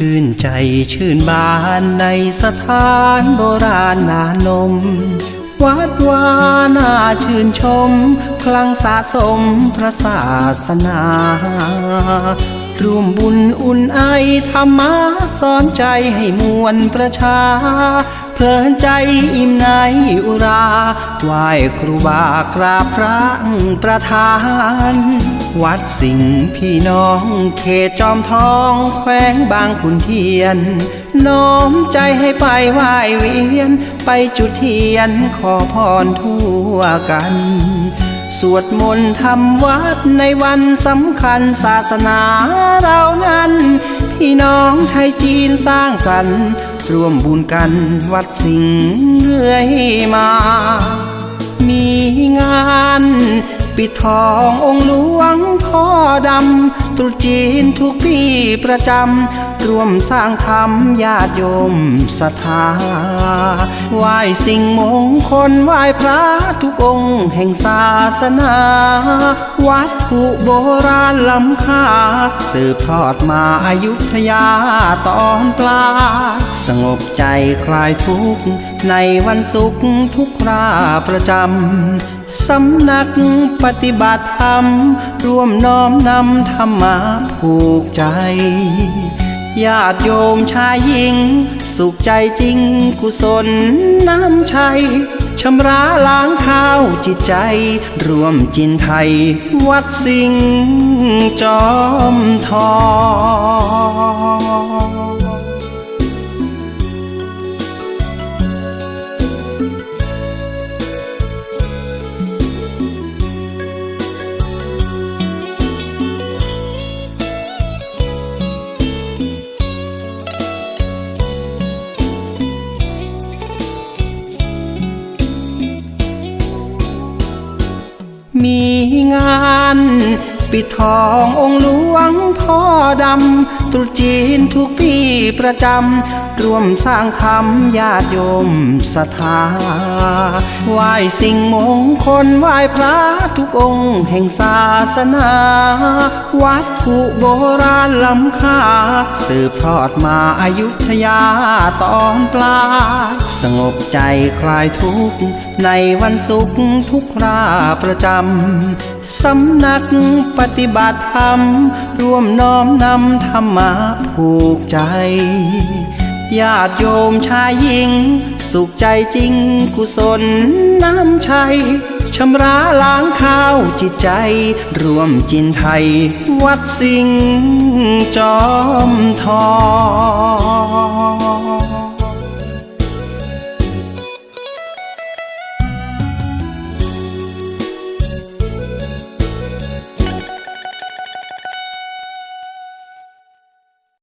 ชื่นใจชื่นบานในสถานโบราณนานม วัดวาน่าชื่นชม คลังสะสมพระศาสนา ร่วมบุญอุ่นไอธรรมะสอนใจให้มวลประชา เพลินใจอิ่มในอุราไหว้ครูบากราบพระประธาน วัดสิงห์พี่น้องเขตจอมทองแขวงบางขุนเทียน น้อมใจให้ไปไหว้เวียน ไปจุดเทียนขอพรทั่วกัน สวดมนต์ทำวัดในวันสำคัญศาสนาเรานั้น พี่น้องไทยจีนสร้างสรรค์ร่วมบุญกันวัดสิงห์เรื่อยมา มีงานปิดทององค์หลวงพ่อดำตรุษจีนทุกปีประจำร่วมสร้างธรรมญาติโยมศรัทธา ไหว้สิ่งมงคลไหว้พระทุกองค์แห่งศาสนา วัตถุโบราณล้ำค่า สืบทอดมาอายุทยาตอนปลาย สงบใจคลายทุกข์ ในวันสุขทุกคราประจำสำนักปฏิบัติธรรม ร่วมน้อมนำธรรมะผูกใจ ญาติโยมชายหญิง สุขใจจริงกุศลน้ำชัยชำระล้างข้าวจิตใจ รวมจินไทย วัดสิงห์จอมทอง งานปิดทององค์หลวงพ่อดำตรุษจีนทุกปีประจำร่วมสร้างธรรมญาติโยมศรัทธาไหว้สิ่งมงคลไหว้พระทุกองค์แห่งศาสนา วัตถุโบราณล้ำค่า สืบทอดมาอายุทยาตอนปลา สงบใจคลายทุกข์ในวันสุขทุกคราประจำ สำนักปฏิบัติธรรม ร่วมน้อมนำธรรมะผูกใจ ญาติโยมชายหญิง สุขใจจริงกุศลน้ำชัยชำระล้างข้าวจิตใจรวมจินไทย วัดสิงห์จอมทอง